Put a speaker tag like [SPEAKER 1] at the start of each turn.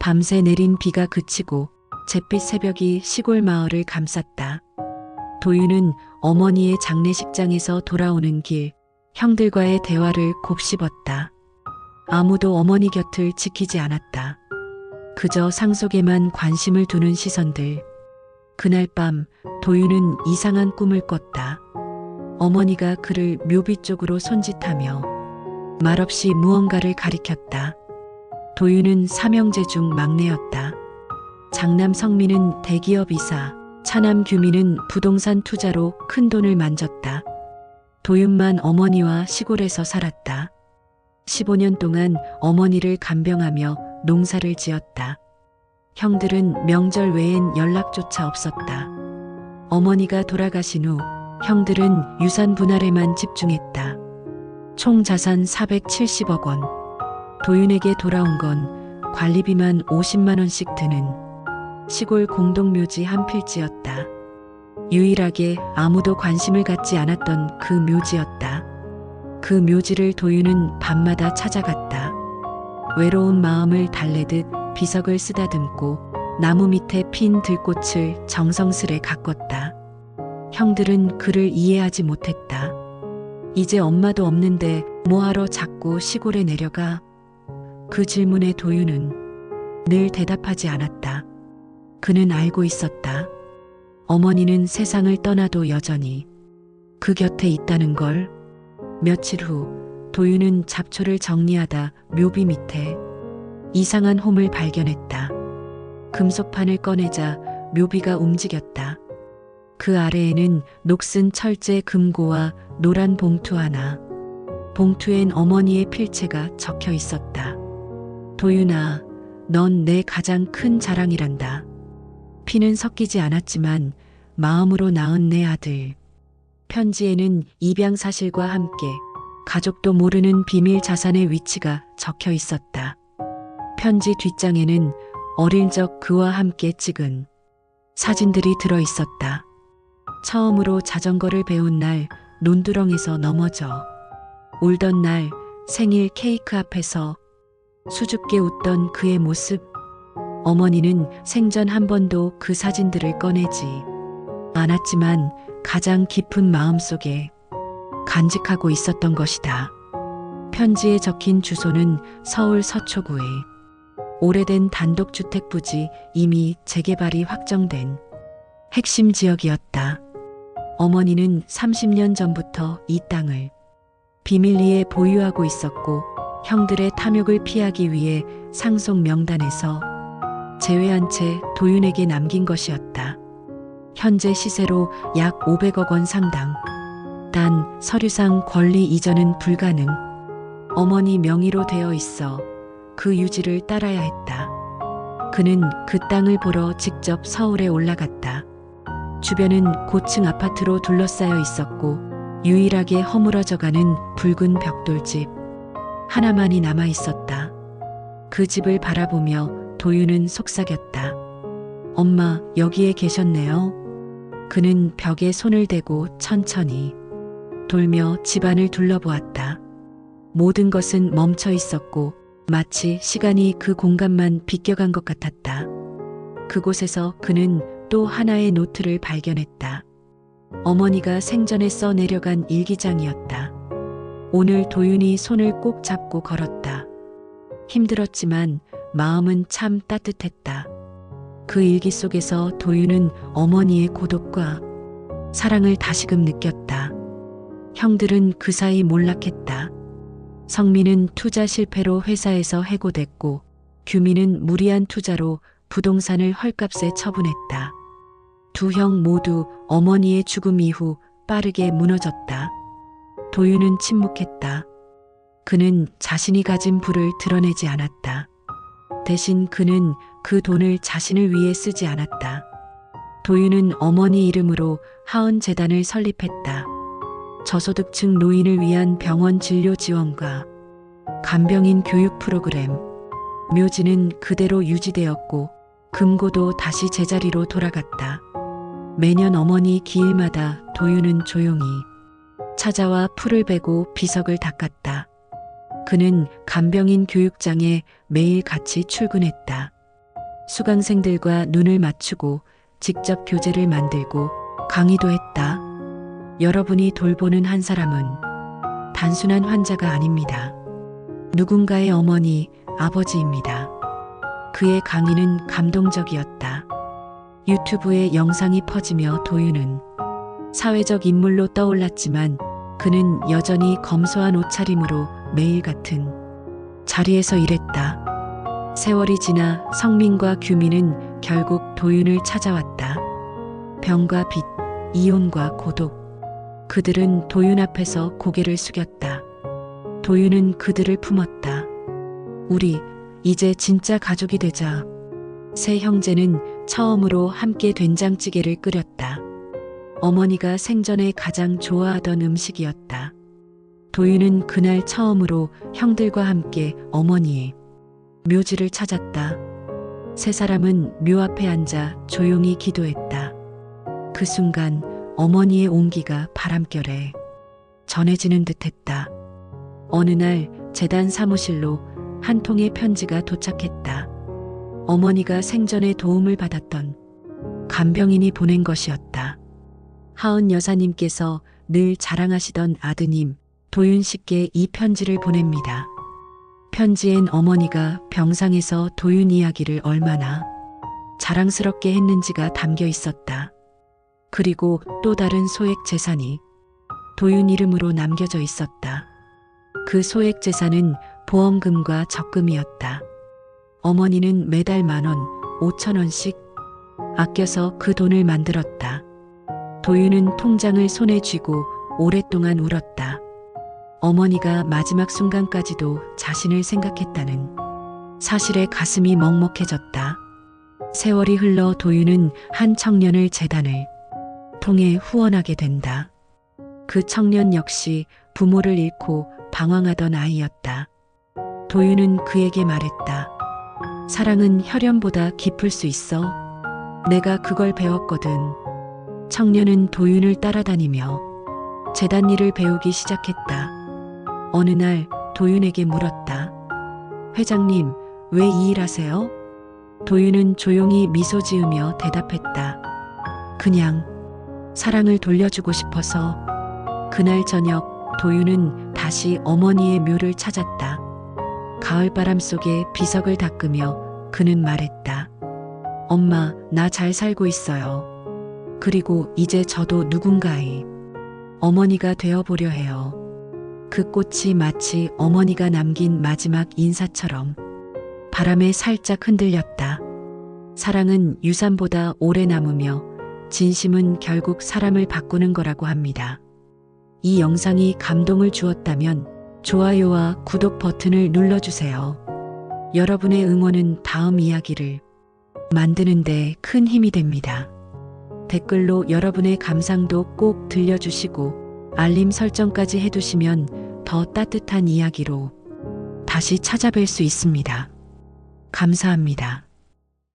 [SPEAKER 1] 밤새 내린 비가 그치고 잿빛 새벽이 시골 마을을 감쌌다. 도윤은 어머니의 장례식장에서 돌아오는 길 형들과의 대화를 곱씹었다. 아무도 어머니 곁을 지키지 않았다. 그저 상속에만 관심을 두는 시선들. 그날 밤 도윤은 이상한 꿈을 꿨다. 어머니가 그를 묘비 쪽으로 손짓하며 말없이 무언가를 가리켰다. 도윤은 삼형제 중 막내였다. 장남 성민은 대기업 이사, 차남 규민은 부동산 투자로 큰 돈을 만졌다. 도윤만 어머니와 시골에서 살았다. 15년 동안 어머니를 간병하며 농사를 지었다. 형들은 명절 외엔 연락조차 없었다. 어머니가 돌아가신 후 형들은 유산 분할에만 집중했다. 총 자산 470억 원. 도윤에게 돌아온 건 관리비만 50만 원씩 드는 시골 공동묘지 한 필지였다. 유일하게 아무도 관심을 갖지 않았던 그 묘지였다. 그 묘지를 도윤은 밤마다 찾아갔다. 외로운 마음을 달래듯 비석을 쓰다듬고 나무 밑에 핀 들꽃을 정성스레 가꿨다. 형들은 그를 이해하지 못했다. 이제 엄마도 없는데 뭐하러 자꾸 시골에 내려가? 그 질문에 도윤은 늘 대답하지 않았다. 그는 알고 있었다. 어머니는 세상을 떠나도 여전히 그 곁에 있다는 걸. 며칠 후 도윤은 잡초를 정리하다 묘비 밑에 이상한 홈을 발견했다. 금속판을 꺼내자 묘비가 움직였다. 그 아래에는 녹슨 철제 금고와 노란 봉투 하나. 봉투엔 어머니의 필체가 적혀 있었다. 도윤아, 넌 내 가장 큰 자랑이란다. 피는 섞이지 않았지만 마음으로 낳은 내 아들. 편지에는 입양 사실과 함께 가족도 모르는 비밀 자산의 위치가 적혀 있었다. 편지 뒷장에는 어릴 적 그와 함께 찍은 사진들이 들어 있었다. 처음으로 자전거를 배운 날 논두렁에서 넘어져 울던 날 생일 케이크 앞에서 수줍게 웃던 그의 모습. 어머니는 생전 한 번도 그 사진들을 꺼내지 않았지만 가장 깊은 마음 속에 간직하고 있었던 것이다. 편지에 적힌 주소는 서울 서초구에 오래된 단독주택 부지 이미 재개발이 확정된 핵심 지역이었다. 어머니는 30년 전부터 이 땅을 비밀리에 보유하고 있었고 형들의 탐욕을 피하기 위해 상속 명단에서 제외한 채 도윤에게 남긴 것이었다. 현재 시세로 약 500억 원 상당. 단 서류상 권리 이전은 불가능. 어머니 명의로 되어 있어 그 유지를 따라야 했다. 그는 그 땅을 보러 직접 서울에 올라갔다. 주변은 고층 아파트로 둘러싸여 있었고 유일하게 허물어져가는 붉은 벽돌집 하나만이 남아 있었다. 그 집을 바라보며 도윤은 속삭였다. 엄마, 여기에 계셨네요. 그는 벽에 손을 대고 천천히 돌며 집안을 둘러보았다. 모든 것은 멈춰 있었고 마치 시간이 그 공간만 비껴간 것 같았다. 그곳에서 그는 또 하나의 노트를 발견했다. 어머니가 생전에 써 내려간 일기장이었다. 오늘 도윤이 손을 꼭 잡고 걸었다. 힘들었지만 마음은 참 따뜻했다. 그 일기 속에서 도윤은 어머니의 고독과 사랑을 다시금 느꼈다. 형들은 그 사이 몰락했다. 성민은 투자 실패로 회사에서 해고됐고 규민은 무리한 투자로 부동산을 헐값에 처분했다. 두 형 모두 어머니의 죽음 이후 빠르게 무너졌다. 도윤은 침묵했다. 그는 자신이 가진 부를 드러내지 않았다. 대신 그는 그 돈을 자신을 위해 쓰지 않았다. 도윤은 어머니 이름으로 하은 재단을 설립했다. 저소득층 노인을 위한 병원 진료 지원과 간병인 교육 프로그램, 묘지는 그대로 유지되었고 금고도 다시 제자리로 돌아갔다. 매년 어머니 기일마다 도윤은 조용히 찾아와 풀을 베고 비석을 닦았다. 그는 간병인 교육장에 매일 같이 출근했다. 수강생들과 눈을 맞추고 직접 교재를 만들고 강의도 했다. 여러분이 돌보는 한 사람은 단순한 환자가 아닙니다. 누군가의 어머니, 아버지입니다. 그의 강의는 감동적이었다. 유튜브에 영상이 퍼지며 도유는 사회적 인물로 떠올랐지만 그는 여전히 검소한 옷차림으로 매일 같은 자리에서 일했다. 세월이 지나 성민과 규민은 결국 도윤을 찾아왔다. 병과 빚, 이혼과 고독. 그들은 도윤 앞에서 고개를 숙였다. 도윤은 그들을 품었다. 우리 이제 진짜 가족이 되자. 세 형제는 처음으로 함께 된장찌개를 끓였다. 어머니가 생전에 가장 좋아하던 음식이었다. 도윤은 그날 처음으로 형들과 함께 어머니의 묘지를 찾았다. 세 사람은 묘 앞에 앉아 조용히 기도했다. 그 순간 어머니의 온기가 바람결에 전해지는 듯 했다. 어느 날 재단 사무실로 한 통의 편지가 도착했다. 어머니가 생전에 도움을 받았던 간병인이 보낸 것이었다. 하은 여사님께서 늘 자랑하시던 아드님 도윤 씨께 이 편지를 보냅니다. 편지엔 어머니가 병상에서 도윤 이야기를 얼마나 자랑스럽게 했는지가 담겨 있었다. 그리고 또 다른 소액 재산이 도윤 이름으로 남겨져 있었다. 그 소액 재산은 보험금과 적금이었다. 어머니는 매달 만 원, 오천 원씩 아껴서 그 돈을 만들었다. 도윤은 통장을 손에 쥐고 오랫동안 울었다. 어머니가 마지막 순간까지도 자신을 생각했다는 사실에 가슴이 먹먹해졌다. 세월이 흘러 도윤은 한 청년을 재단을 통해 후원하게 된다. 그 청년 역시 부모를 잃고 방황하던 아이였다. 도윤은 그에게 말했다. 사랑은 혈연보다 깊을 수 있어. 내가 그걸 배웠거든. 청년은 도윤을 따라다니며 재단 일을 배우기 시작했다. 어느 날 도윤에게 물었다. 회장님, 왜 이 일 하세요? 도윤은 조용히 미소 지으며 대답했다. 그냥 사랑을 돌려주고 싶어서 그날 저녁 도윤은 다시 어머니의 묘를 찾았다. 가을바람 속에 비석을 닦으며 그는 말했다. 엄마, 나 잘 살고 있어요. 그리고 이제 저도 누군가의 어머니가 되어보려 해요. 그 꽃이 마치 어머니가 남긴 마지막 인사처럼 바람에 살짝 흔들렸다. 사랑은 유산보다 오래 남으며 진심은 결국 사람을 바꾸는 거라고 합니다. 이 영상이 감동을 주었다면 좋아요와 구독 버튼을 눌러주세요. 여러분의 응원은 다음 이야기를 만드는데 큰 힘이 됩니다. 댓글로 여러분의 감상도 꼭 들려주시고 알림 설정까지 해두시면 더 따뜻한 이야기로 다시 찾아뵐 수 있습니다. 감사합니다.